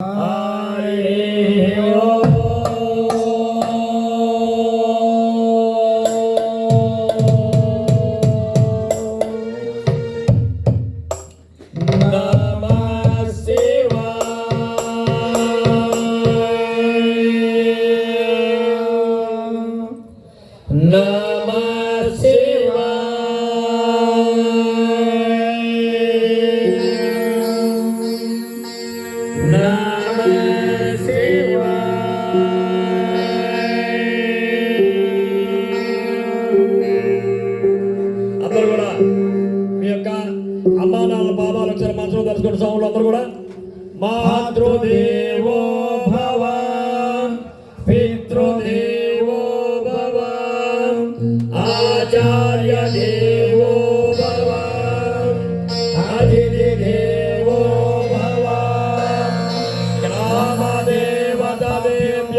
Ai hiểu Namah అమ్మా నాన్న పాదాలు ఒకసారి మనసులో తలుచుకోండి స్వాములు అందరూ కూడా. మాతృదేవో భవ పితృదేవో భవ ఆచార్య దేవో భవ అతిథి దేవో భవ గ్రామ దేవత దేవ్య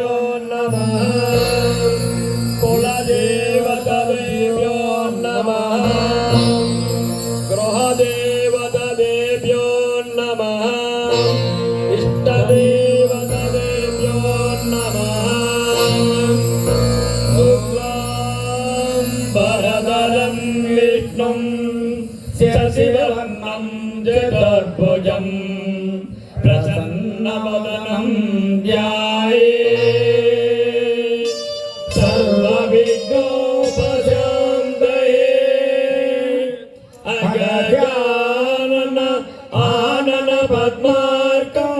విష్ణుం శశివర్ణం చతుర్భుజం ప్రసన్నవదనం ధ్యాయే సర్వవిఘ్నోపశాంతయే అగజానన ఆనన పద్మార్కం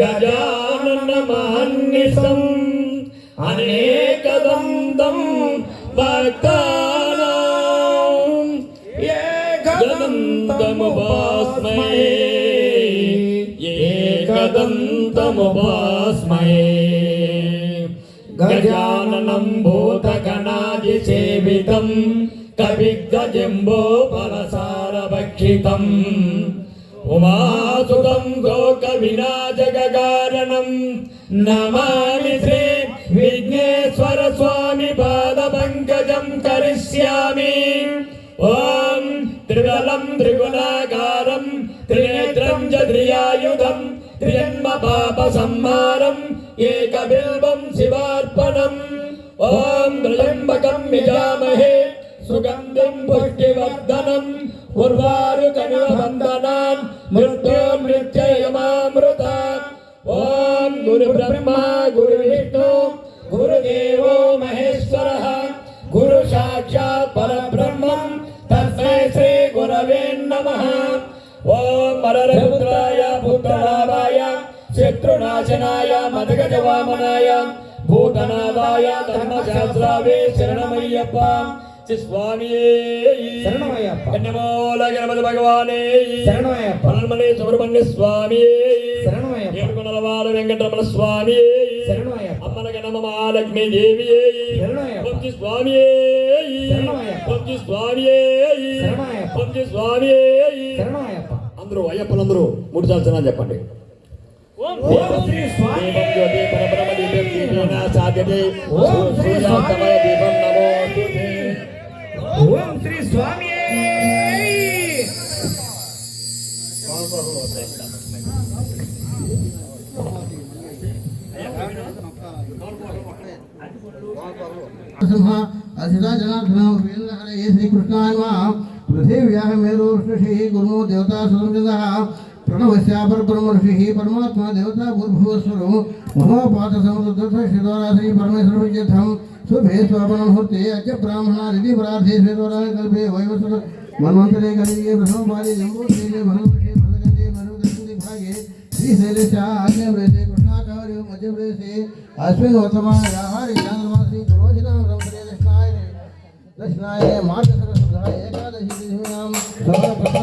గజానన మహన్నిసం అనేకదంతం భక్తానాం एकदन्तमुपास्मये एकदन्तमुपास्मये गजाननं भूतगणादिसेवितं कविगजम्बोपरसारभक्षितम्। उमासुतं लोकविराजगकारणं नमामि श्री विघ्नेश्वर स्वामि पादपङ्कजं करिष्यामि। ओ ఓం త్రిదలం త్రిగుణాకారం త్రినేత్రం చ త్రియాయుధం త్రిజన్మ పాప సంహారం ఏకబిల్వం శివార్పణం ఓం త్రయంబకం యజామహే సుగంధిం వాచనాయ మదగజ వామనాయ భూతనాదాయ ధర్మశాస్త్రావే శరణమయ్యప్ప. స్వామి. స్వామి. స్వామి స్వామి స్వామి అందరూ అయ్యప్పలందరూ మూడు సార్లు చెప్పండి. ఓం శ్రీ స్వామి జ్యోతి పరబ్రహ్మ దీపం దీపేన సాధ్యతే ఓం శ్రీ స్వామి దీపం నమో ఓం శ్రీ స్వామి శ్రీకృష్ణాయ పృథివ్యా మేధోషి గురుమో దేవతా సుతం परब्रह्म ऋषिः परमात्मा देवता भूर्भुवस्वरं महोपात समुद्रदत्त श्रीद्वारा परमेश्वर विजयथम शुभे स्वापन मुहूर्ते अद्य ब्राह्मणा रिधि परार्थे श्रीद्वारा कल्पे वैवस्वत मन्वन्तरे कलिये प्रथमपादे जम्बूद्वीपे भरतवर्षे भरतखण्डे मरुदक्षिणे भागे श्रीशैलस्य आग्नेयप्रदेशे कृष्णाकार्यो मध्यप्रदेशे अस्मिन् वर्तमानाहारे चान्द्रमासि गुरोजिनां संवत्सरे दक्षिणायने दक्षिणायने मार्गसरस्वतः एकादशी सर्वप्रथमसुभयोगसुभगण एवं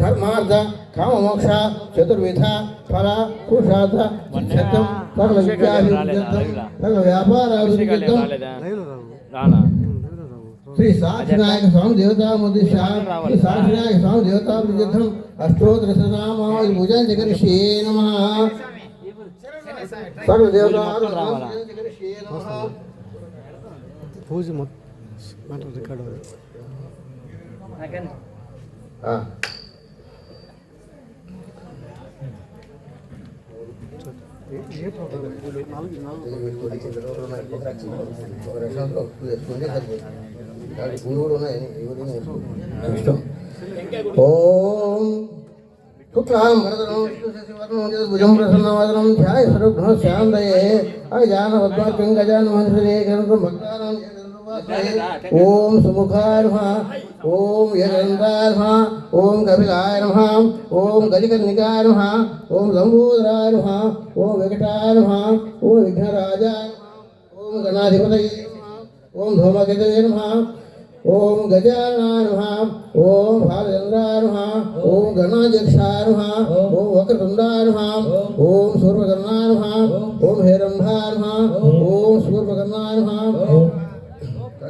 ಧರ್ಮಾರ್ಥ ಕಾಮಮೋಕ್ಷ ಚತುರ್ವಿಧ ಫಲ ಪುರುಷಾರ್ಥ ಸತ್ಯಂ ಸಕಲ ಸಕಲ ವ್ಯಾಪಾರ ಶ್ರೀ ಸಾಕ್ಷಿನಾಯಕ ಸ್ವಾಮಿ ದೇವತಾ ಮುದಿಶ ಶ್ರೀ ಸಾಕ್ಷಿನಾಯಕ ಸ್ವಾಮಿ ದೇವತಾ ಪ್ರಸಿದ್ಧಂ ಅಷ್ಟೋತ್ರ ಸನಾಮಾವಳಿ ಭುಜಾಂಜ ಕರಿಷ್ಯೇ ನಮಃ ಸಕಲ ದೇವತಾ ಪೂಜೆ ಮತ್ತೆ ರೆಕಾರ್ಡ್ ಹಾಂ ఓం శుక్లాం వరదనం విష్ణుశశివర్ణం భుజం ప్రసన్నవదనం ధ్యాయ సర్వఘ్న శాంతయే అజానవద్వాక్యం గజాన మహర్షే గణకం భక్తానాం ఓం ओम सुमुखार ओम यजंत्राय ओम कपिलार ओम गजकर्णिकाय ओम लंबोदराय ओम विकटार नमः ओम विघ्नराजाय ओम गणाधिपत ओम धूमकेतवे ओम गजाननाय ओम भालचंद्राय ओम गणाध्यक्षार ओम वक्रतुंडार ओम सूर्यकर्णार ओम हेरंभार ओम सूर्यकर्णार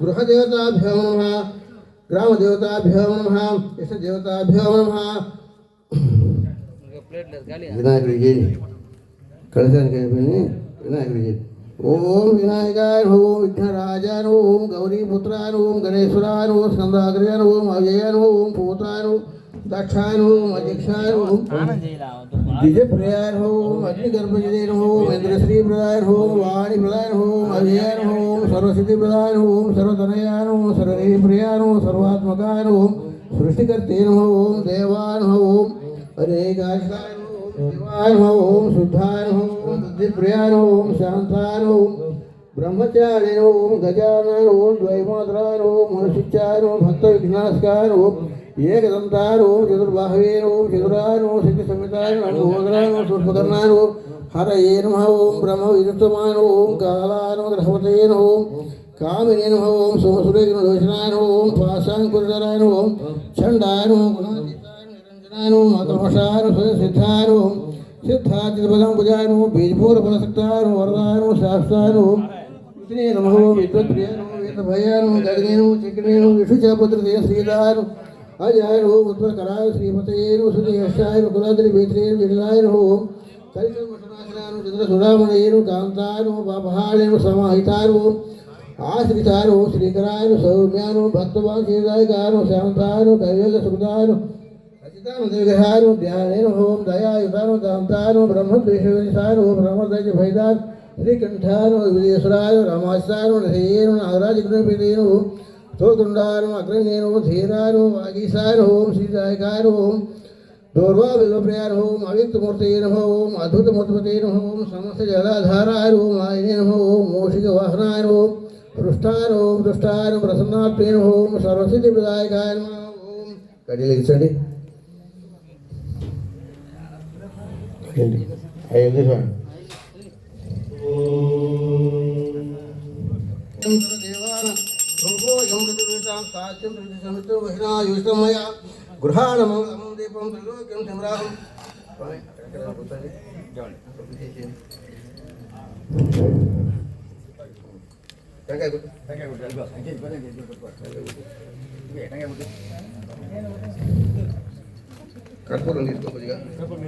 నిర్భాభ్యాం నమ శచీ పురందరాభ్యాం నమ అరుంధతి వశిష్టాభ్యాం నమ గృహదేవతాభ్యాం నమ గ్రామదేవతాభ్యో నమ ఇష్టదేవతాభ్యో నమ వినాయకుడి చేయండి కలశానికి అయిపోయింది వినాయకుడి చేయండి ఓం వినాయకాయ ఓం విఘ్నరాజాయ ఓం గౌరీపుత్రాయ ఓం గణేశ్వరాయ ఓం స్కందాగ్రయాయ ఓం అవ్యయాయ ఓం పూతాయ दक्षाण हो अधीक्षाण हो दिव्य प्रयार हो अग्निगर्भ जैन हो इंद्रश्री प्रदान हो वाणी प्रदान हो अभियान हो सर्वसिद्धि प्रदान हो सर्वधनयान हो सर्वनिधि प्रयान हो सर्वात्मकायन हो सृष्टिकर्तेन हो देवान हो हरे गायकान हो होम शुद्धान होम बुद्धिप्रियान होम शांतान हो ब्रह्मचारिण हो गजानन हो द्वैमात्रान हो मनुष्यचार हो भक्त विघ्नास्कार ओम एकदंताय ओम चतुर्बाहवे ओम चतुराय ओम सिद्धि समिताय ओम भोगराय ओम सूर्पकर्णाय ओम हरये नमः ओम ब्रह्म विदुत्तमाय ओम कालाय ओम ग्रहवते ओम कामिने नमः ओम सोमसुरेग्न दोषणाय ओम पाशांकुरधराय ओम छंडाय ओम गुणातीताय निरंजनाय ओम अकल्मषाय ओम सिद्धाय ओम सिद्धातिपदं पूजाय ओम बीजपूर फलसक्ताय ओम वरदाय ओम शास्त्राय ओम इतने नमो विद्वत्प्रियानो वेदभयानो गगनेनो चिकनेनो विषुचापुत्रते श्रीदानो अजायनो उत्तरकराय श्रीमतेनो सुदेशायनो कुलाद्रि वेत्रेनो विडलायनो कलिकल्मषनाशनानो चंद्रसुरामणेनो कान्तानो पापहाळेनो समाहितानो आश्रितानो श्रीकरायनो सौम्यानो भक्तवान् श्रीदायकानो शान्तानो कैवल्यसुखदानो अचितानो देवग्रहानो ध्यानेनो होम दयायुतानो दान्तानो ब्रह्मद्वेषविनिसानो ब्रह्मदैत्य ಸ್ತೋತುಂಡಾರು ಅಗ್ರನೇರು ಧೀರಾರು ವಾಗೀಸಾರು ಓಂ ಶ್ರೀದಾಯಕಾರು ಓಂ ದೂರ್ವಾ ವಿಲಪ್ರಿಯಾರು ಓಂ ಅವಿತ್ಮೂರ್ತಿ ನಮೋ ಓಂ ಅದ್ಭುತ ಮೂರ್ತಪತಿ ನಮೋ ಓಂ ಸಮಸ್ತ ಜಲಾಧಾರಾರು ಓಂ ಆಯನೇ ನಮೋ ಓಂ ಮೋಷಿಕ ವಾಹನಾರು ಓಂ ಪೃಷ್ಟಾರು ಓಂ ದೃಷ್ಟಾರು ಪ್ರಸನ್ನಾತ್ಮೇ ನಮೋ ಓಂ ಸರ್ವಸಿದ್ಧಿ ವಿದಾಯಕಾಯ ನಮ ಓಂ ಕಡಿಲಿಗೆ ಚಂಡಿ ಐದು ದೇವಾನ సర్వసిద్ధి ప్రదాయకాయ ఓం కడిలించండి అయ్యింది చూడండి గృహాణ మంగళం దీపం త్రిలోక్యం శమరాహం కర్పూరం తీసుకో కొద్దిగా కర్పూరం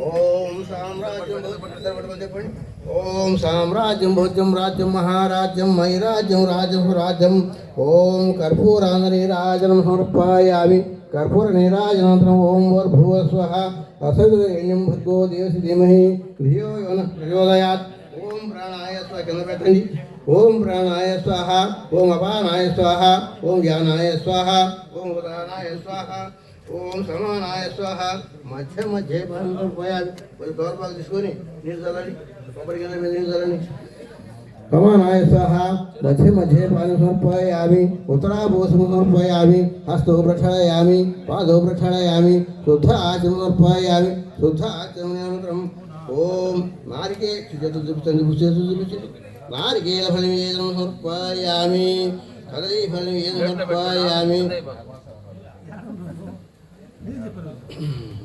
ఓం సామ్రాజ్యం భోజ్యం చెప్పండి ఓం సామ్రాజ్యం భోజ్యం రాజ్యం మహారాజ్యం మైరాజ్యం రాజ్యం రాజ్యం ఓం కర్పూరాంధనీరాజనం సమర్పయామి కర్పూర నీరాజనంతరం ఓం భూర్భువ స్వః అసదుర్యం భర్గో దేవసి ధీమహి ధియో యోన ప్రచోదయాత్ ఓం ప్రాణాయ స్వ కింద పెట్టండి ఓం ప్రాణాయ స్వాహ ఓం అపానాయ స్వాహ ఓం జ్ఞానాయ స్వాహ ఓం ఉదానాయ స్వాహ ఓం సమానాయ స్వాహ. మధ్య మధ్య పాలన పోయాలి. కొంచెం దూరపాకు తీసుకొని నీరు చల్లని కొబ్బరి కింద మీద నీరు చల్లని సమానాయ స్వాహ. మధ్య మధ్య పాలన సమర్పయామి. ఉత్తరాభూసం సమర్పయామి. హస్తో ప్రక్షాళయామి పాదో ప్రక్షాళయామి శుద్ధ ఆచరణ సమర్పయామి. శుద్ధ ఆచరణానంతరం ఓం నారికే చేతులు చూపించండి చేతులు చూపించండి నారికేల ఫలం ఏదం సమర్పయామి. కదలీ ఫలం ఏదం సమర్పయామి. 你这个。